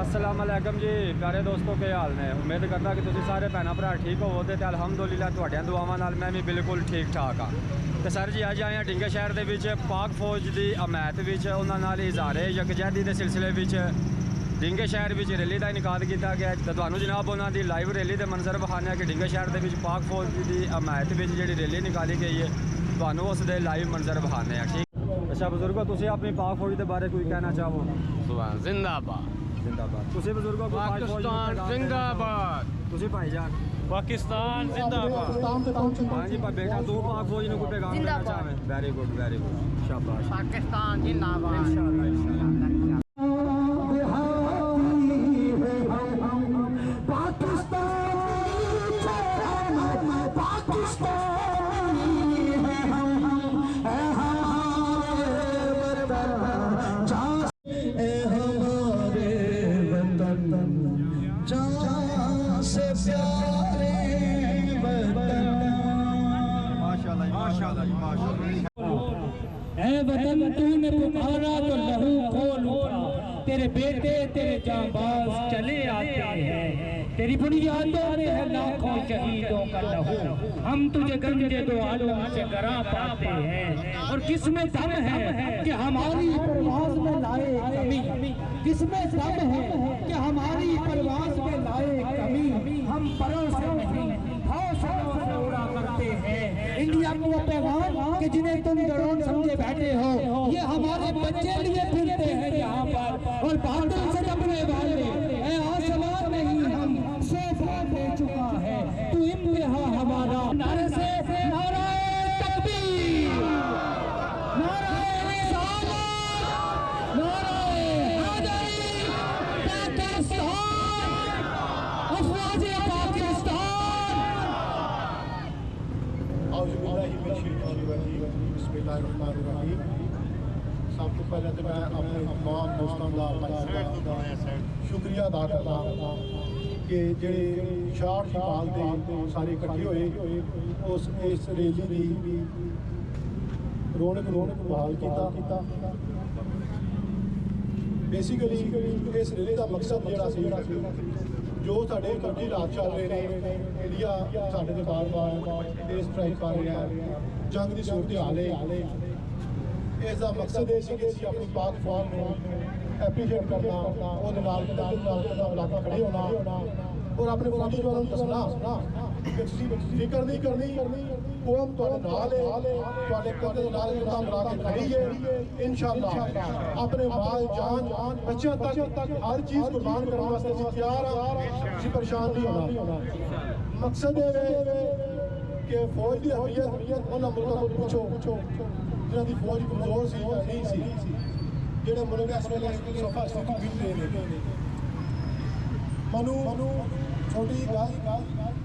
ਅਸਲਾਮ ਅਲੈਕਮ ਜੀ। ਪਿਆਰੇ ਦੋਸਤੋ, ਕੀ ਹਾਲ ਨੇ? ਉਮੀਦ ਕਰਦਾ ਕਿ ਤੁਸੀਂ ਸਾਰੇ ਭੈਣਾਂ ਭਰਾ ਠੀਕ ਹੋਵੋਗੇ ਤੇ ਅਲਹਮਦੁਲਿਲਾ ਤੁਹਾਡੀਆਂ ਦੁਆਵਾਂ ਨਾਲ ਮੈਂ ਵੀ ਬਿਲਕੁਲ ਠੀਕ ਠਾਕ ਆ ਤੇ ਸਰ ਜੀ, ਅੱਜ ਆਏ ਹਾਂ ਡਿੰਗੇ ਸ਼ਹਿਰ ਦੇ ਵਿੱਚ, ਪਾਕ ਫੌਜ ਦੀ ਹਮਾਇਤ ਵਿੱਚ, ਉਹਨਾਂ ਨਾਲ ਇਜ਼ਾਰੇ ਯਕਜਹਿਦੀ ਦੇ ਸਿਲਸਿਲੇ ਵਿੱਚ ਡਿੰਗੇ ਸ਼ਹਿਰ ਵਿੱਚ ਰੈਲੀ ਦਾ ਇਨਕਾਦ ਕੀਤਾ ਗਿਆ। ਤੇ ਤੁਹਾਨੂੰ ਜਨਾਬ, ਉਹਨਾਂ ਦੀ ਲਾਈਵ ਰੈਲੀ ਦੇ ਮੰਜ਼ਰ ਵਿਖਾਣੇ ਆ ਕਿ ਡਿੰਗੇ ਸ਼ਹਿਰ ਦੇ ਵਿੱਚ ਪਾਕ ਫੌਜ ਦੀ ਹਮਾਇਤ ਵਿੱਚ ਜਿਹੜੀ ਰੈਲੀ ਨਿਕਾਲੀ ਗਈ ਹੈ, ਤੁਹਾਨੂੰ ਉਸ ਦੇ ਲਾਈਵ ਮੰਜ਼ਰ ਵਿਖਾਣੇ ਆ, ਠੀਕ اچھا بزرگو تو اسے اپنی پاک فوجی دے بارے کوئی کہنا چاہو؟ سبحان زندہ با زندہ با تو اسے بزرگو کو پاک فوجی دے بارے کوئی کہنا چاہو؟ سبحان زندہ با تو اسے پاہی جان۔ پاکستان زندہ با پاکستان زندہ با بیٹا تو پاک فوجی دے بارے کوئی کہنا چاہو بیری گوڈ بیری گوڈ شاہ پاکستان زندہ با اے وطن تو نے پکارا تو لہو کھول اٹھا؟ تیرے بیٹے، تیرے جانباز چلے آتے ہیں۔ تیری بنیادوں میں ہے لاکھوں شہیدوں کا لہو۔ ہم تجھے گنجے دو عالم سے گرا پاتے ہیں۔ اور کس میں دم ہے کہ ہماری پرواز میں لائے کمی؟ کس میں دم ہے کہ ہماری پرواز میں لائے کمی؟ ہم پروں سے نہیں حوصلوں سے اڑا کرتے ہیں انڈیا کو وہ پیغام کہ جنہیں تم درون سمجھے بیٹھے ہو۔ یہ ہمارے بچے لیے پھرتے ہیں یہاں پر۔ اور باہر سب تو پہلے تو میں اپنے تمام دوستوں کا شکریہ ادا کرتا کہ جڑے شاٹ شال دے سارے اکٹھے ہوئے، اس اس ریلی دی رونق رونق بحال کیا بیسیکلی اس ریلی کا مقصد جڑا سی، جو سارے کبھی رات چل رہے ہیں ਸਾਡੇ ਤੇ ਬਾਰ-ਬਾਰ ਇਹ ਸਟ੍ਰਾਈਕ ਕਰ ਰਿਹਾ ਹੈ ਜੰਗ ਦੀ ਸੂਰਤ ਹਾਲ। ਹੈ ਇਸ ਦਾ ਮਕਸਦ ਇਹ ਸੀ ਕਿ ਅਸੀਂ ਆਪਣੀ ਪਾਕ ਫੌਜ ਨੂੰ ਐਪਰੀਸ਼ੀਏਟ ਕਰਨਾ, ਉਹਦੇ ਨਾਲ ਨਾਲ ਨਾਲ ਲਾ ਖੜੇ ਹੋਣਾ। ਔਰ ਆਪਣੇ ਫੌਜੀ ਜਵਾਨਾਂ ਨੂੰ ਦੱਸਣਾ। ਕਿ ਤੁਸੀਂ ਫਿਕਰ ਨਹੀਂ ਕਰਨੀ ਕੌਮ ਤੁਹਾਡੇ ਨਾਲ ਹੈ ਤੁਹਾਡੇ ਕੰਧੇ ਦੇ ਨਾਲ ਕੰਧਾ ਮਿਲਾ ਕੇ ਖੜੀ ਹੈ ਇਨਸ਼ਾਅੱਲਾ ਆਪਣੇ ਮਾਲ ਜਾਨ ਬੱਚਿਆਂ ਤੱਕ ਹਰ ਚੀਜ਼ ਕੁਰਬਾਨ ਕਰਨ ਵਾਸਤੇ ਅਸੀਂ ਤਿਆਰ ਹਾਂ ਤੁਸੀਂ ਪਰੇਸ਼ਾਨ ਨਹੀਂ ਹੋਣਾ ਮਕਸਦ ਇਹ ਹੈ ਕਿ ਫੌਜ ਦੀ ਹਮੀਅਤ ਉਹਨਾਂ ਮੁਲਕਾਂ ਤੋਂ ਪੁੱਛੋ ਜਿਹਨਾਂ ਦੀ ਫੌਜ ਕਮਜ਼ੋਰ ਸੀ ਜਾਂ ਨਹੀਂ ਸੀ ਜਿਹੜੇ ਮੁਲਕ ਇਸ ਵੇਲੇ ਸਫਾ ਸਥਿਤੀ ਵਿੱਚ ਨੇ ਮਨੂ ਛੋਟੀ ਗੱਲ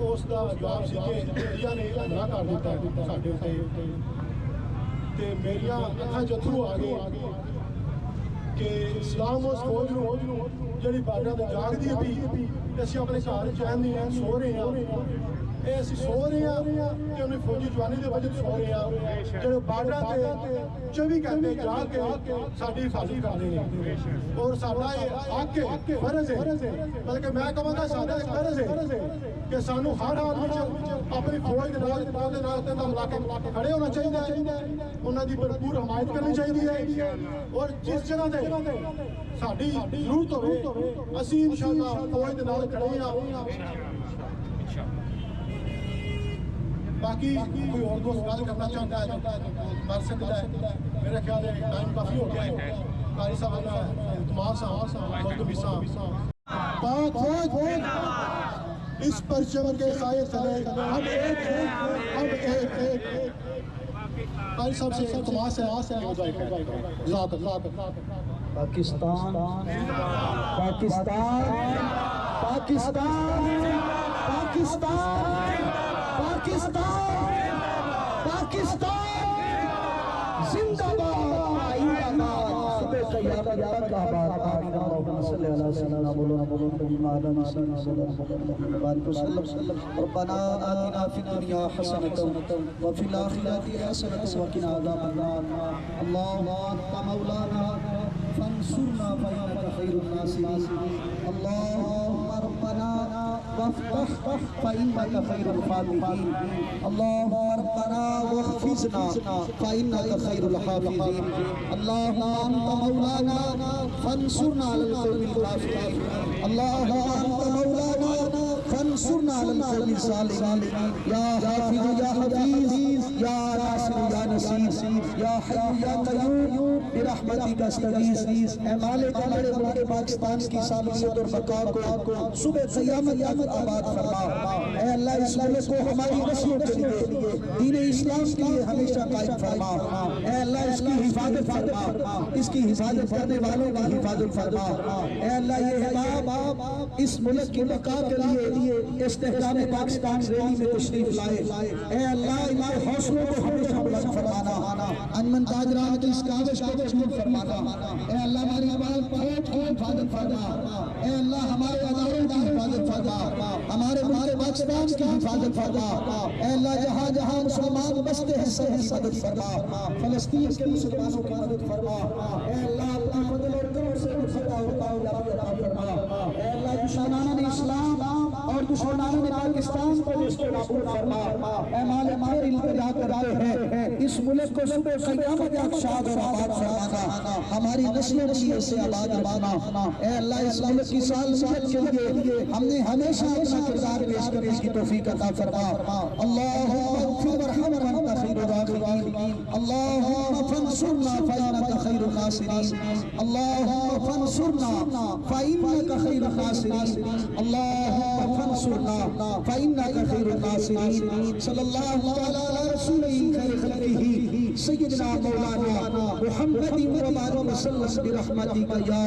ਉਸ ਦਾ ਜਵਾਬ ਸੀ ਕਿ ਇੰਡੀਆ ਨੇ ਹਮਲਾ ਕਰ ਦਿੱਤਾ ਸਾਡੇ ਉੱਤੇ ਤੇ ਮੇਰੀਆਂ ਅੱਖਾਂ 'ਚ ਅਥਰੂ ਆ ਗਏ ਕਿ ਇਸਲਾਮ ਉਸ ਫੌਜ ਨੂੰ ਜਿਹੜੀ ਬਾਰਡਰਾਂ ਤੇ ਜਾਗਦੀ ਵੀ ਤੇ ਅਸੀਂ ਆਪਣੇ ਘਰ ਚੈਨ ਨਹੀਂ ਸੋ ਰਹੇ ਹਾਂ। ਇਹ ਅਸੀਂ ਸੋ ਰਹੇ ਹਾਂ ਕਿ ਉਹਨੇ ਫੌਜੀ ਜਵਾਨੀ ਦੇ ਵਜ੍ਹਾ ਸੋ ਰਹੇ ਹਾਂ। ਜਿਹੜੇ ਬਾਰਡਰਾਂ ਤੇ 24 ਘੰਟੇ ਜਾਗ ਕੇ ਸਾਡੀ ਹਿਫਾਜ਼ਤ ਕਰਦੇ ਨੇ ਔਰ ਸਾਡਾ ਇਹ ਹੱਕ ਹੈ, ਫਰਜ਼ ਹੈ। ਬਲਕਿ ਮੈਂ ਕਹਾਂਗਾ ਸਾਡਾ ਫਰਜ਼ ਹੈ ਕਿ ਸਾਨੂੰ ਹਰ ਹਾਲ ਵਿੱਚ ਆਪਣੀ ਫੌਜ ਦੇ ਨਾਲ ਦੇ ਨਾਲ ਤੇ ਮਿਲਾ ਖੜੇ ਹੋਣਾ ਚਾਹੀਦਾ ਹੈ। ਉਹਨਾਂ ਦੀ ਭਰਪੂਰ ਹਮਾਇਤ ਕਰਨੀ ਚਾਹੀਦੀ ਹੈ। ਔਰ ਜਿਸ ਜਗ੍ਹਾ ਤੇ ਸਾਡੀ ਜ਼ਰੂਰਤ ਹੋਵੇ ਅਸੀਂ ਇਨਸ਼ਾਅੱਲਾ ਫੌਜ ਦੇ ਨਾਲ ਖੜੇ ਆ باقی کوئی اور دوست بات کرنا چاہتا ہے مر سکتا ہے میرا خیال ہے ٹائم کافی ہو گیا ہے قاری صاحب کا تمام صاحب مقدمی صاحب پاک فوج فوج اس پرچم کے سائے تلے ہم ایک ہم ایک ایک قاری صاحب سے تمام سے آس ہے ذات ذات ذات پاکستان پاکستان پاکستان پاکستان پاکستان پاکستان زندہ مولانا فإنك خير الناصرين اللهم ربنا وافتح فإنك خير الفاتحين. اللهم ربنا واحفظنا فإنك خير الحافظين. اللهم أنت مولانا فانصرنا على القوم الكافرين اللهم أنت مولانا فانصرنا على القوم الظالمين يا حافظ، يا حفيظ يا ناصر يا نصير يا حي يا قيوم برحمتك استغيث اے مالک ہمارے ملک پاکستان کی سالمیت اور بقا کو صبح قیامت تک آباد فرما۔ اے اللہ، اس ملک کو ہماری نسلوں کے لیے، دین اسلام کے لیے ہمیشہ قائم فرما۔ اے اللہ، اس کی حفاظت فرما۔ اس کی حفاظت کرنے والوں کی حفاظت فرما۔ اے اللہ، یہ حباب اس ملک کی بقا کے لیے استحکام پاکستان ریلی میں تشریف لائے۔ اے اللہ ان کے حوصلوں کو ہمیشہ بلند فرمانا، انمن تاجران کی اس کاوش کو قبول فرمانا۔ اے اللہ ہماری عبادت پہنچ کی حفاظت فرما۔ اے اللہ ہمارے اداروں کی حفاظت فرما۔ ہمارے ہمارے پاکستان کی حفاظت فرما۔ اے اللہ جہاں جہاں مسلمان بستے ہیں، سب کی مدد فرما۔ فلسطین کے مسلمانوں کی مدد فرما۔ اے اللہ اپنا فضل اور کرم سے مصدہ ہوتا ہو یا رب عطا فرما۔ اے اللہ دشمنان اسلام اور دشمنان پاکستان کو اس کو نابود فرما۔ اے مالک جا کر کرتے ہیں۔ اس ملک کو صبح قیامت تک شاد اور آباد فرمانا۔ ہماری نسلوں کے لیے اسے آباد رکھنا۔ اے اللہ، اس ملک کی سال سال کے لیے ہم نے ہمیشہ اپنا کردار پیش کرنے کی توفیق عطا فرما۔ اللہم اغفر ورحم وانت الآخر اللهم فانصرنا فإنك خير الخاسرين. اللهم فانصرنا فإنك خير الخاسرين. اللهم فانصرنا فإنك خير الخاسرين. صلى الله تعالى على رسوله خير خلقه. سيدنا مولانا محمد رمضان وسلم برحمتك يا